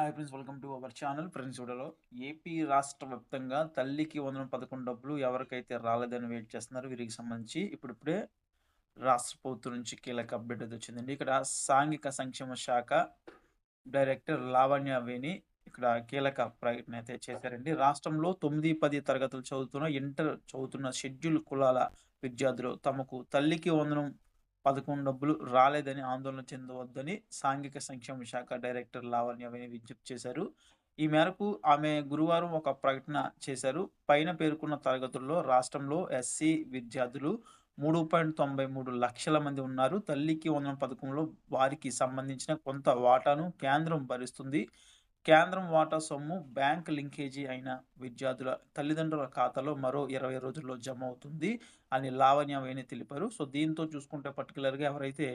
Hi friends welcome to our channel friends చూడలో AP రాష్ట్ర వ్యాప్తంగా తల్లికి వందనం పదకొండు డబ్బులు ఎవరికైతే రాలేదని వెయిట్ చేస్తున్నారు వీరికి సంబంధించి ఇప్పుడిప్పుడే రాష్ట్ర ప్రభుత్వం నుంచి కీలక అప్డేట్ అయితే వచ్చిందండి. ఇక్కడ సాంఘిక సంక్షేమ శాఖ డైరెక్టర్ లావణ్య వేణి ఇక్కడ కీలక ప్రకటన అయితే చేశారండి. రాష్ట్రంలో తొమ్మిది పది తరగతులు చదువుతున్న ఇంటర్ చదువుతున్న షెడ్యూల్ కులాల విద్యార్థులు తమకు తల్లికి వందనం పదకొండు డబ్బులు రాలేదని ఆందోళన చెందవద్దని సాంఘిక సంక్షేమ శాఖ డైరెక్టర్ లావణ్యవని విజ్ఞప్తి చేశారు. ఈ మేరకు ఆమె గురువారం ఒక ప్రకటన చేశారు. పైన పేర్కొన్న తరగతుల్లో రాష్ట్రంలో ఎస్సీ విద్యార్థులు మూడు పాయింట్ తొంభై మూడు లక్షల మంది ఉన్నారు. తల్లికి వందన పథకంలో వారికి సంబంధించిన కొంత వాటాను కేంద్రం భరిస్తుంది. కేంద్రం వాటా సొమ్ము బ్యాంక్ లింకేజీ అయిన విద్యార్థుల తల్లిదండ్రుల ఖాతాలో మరో ఇరవై రోజుల్లో జమ అవుతుంది అని లావణ్య వేణి తెలిపారు. సో దీంతో చూసుకుంటే పర్టికులర్గా ఎవరైతే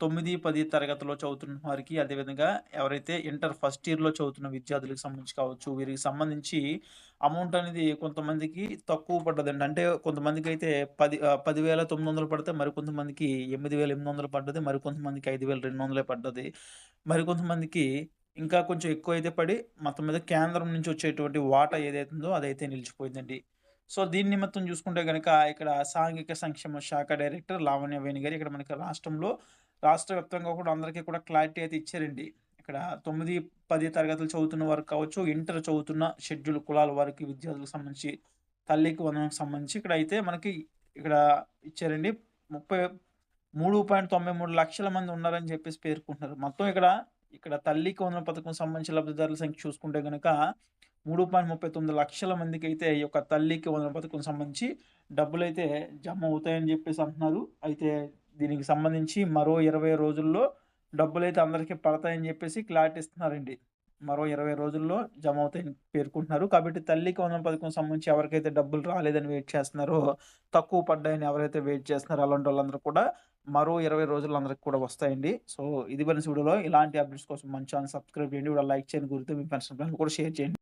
తొమ్మిది పది తరగతిలో చదువుతున్న వారికి అదేవిధంగా ఎవరైతే ఇంటర్ ఫస్ట్ ఇయర్లో చదువుతున్న విద్యార్థులకు సంబంధించి కావచ్చు వీరికి సంబంధించి అమౌంట్ అనేది కొంతమందికి తక్కువ పడ్డదండి. అంటే కొంతమందికి అయితే పది పదివేల తొమ్మిది వందలు పడితే మరికొంతమందికి ఎనిమిది వేల ఎనిమిది వందలు పడ్డది మరికొంతమందికి ఐదు వేల రెండు వందలే పడ్డది. మరికొంతమందికి ఇంకా కొంచెం ఎక్కువ అయితే పడి మొత్తం మీద కేంద్రం నుంచి వచ్చేటువంటి వాటా ఏదైతుందో అదైతే నిలిచిపోయిందండి. సో దీని నిమిత్తం చూసుకుంటే కనుక ఇక్కడ సాంఘిక సంక్షేమ శాఖ డైరెక్టర్ లావణ్య వేణి గారు ఇక్కడ మనకి రాష్ట్రంలో రాష్ట్ర వ్యాప్తంగా కూడా అందరికీ కూడా క్లారిటీ అయితే ఇచ్చారండి. ఇక్కడ తొమ్మిది పది తరగతులు చదువుతున్న వారు కావచ్చు ఇంటర్ చదువుతున్న షెడ్యూల్ కులాల వారికి విద్యార్థులకు సంబంధించి తల్లికి వందనకు సంబంధించి ఇక్కడ అయితే మనకి ఇక్కడ ఇచ్చారండి. ముప్పై మూడు పాయింట్ తొంభై మూడు లక్షల మంది ఉన్నారని చెప్పేసి పేర్కొంటున్నారు. మొత్తం ఇక్కడ ఇక్కడ తల్లికి వందన పథకం సంబంధించిన లబ్ధిదారుల సంఖ్య చూసుకుంటే కనుక మూడు పాయింట్ ముప్పై తొమ్మిది లక్షల మందికి అయితే ఈ యొక్క తల్లికి వందన పథకం సంబంధించి డబ్బులు అయితే జమ అవుతాయని చెప్పేసి అంటున్నారు. అయితే దీనికి సంబంధించి మరో ఇరవై రోజుల్లో డబ్బులు అయితే అందరికీ పడతాయని చెప్పేసి క్లారిటీ ఇస్తున్నారండి. మరో ఇరవై రోజుల్లో జమ అవుతాయని పేర్కొంటున్నారు. కాబట్టి తల్లికి వందల పథకం సంబంధించి ఎవరికైతే డబ్బులు రాలేదని వెయిట్ చేస్తున్నారో తక్కువ పడ్డాయని ఎవరైతే వెయిట్ చేస్తున్నారో అలాంటి వాళ్ళందరూ కూడా మరో ఇరవై రోజులు అందరికి కూడా వస్తాయండి. సో ఇది మన వీడియోలో ఇలాంటి అప్డేట్స్ కోసం మంచి ఛానల్ సబ్స్క్రైబ్ చేయండి. కూడా లైక్ చేయండి. గురితో మీ ఫ్రెండ్స్ కూడా షేర్ చేయండి.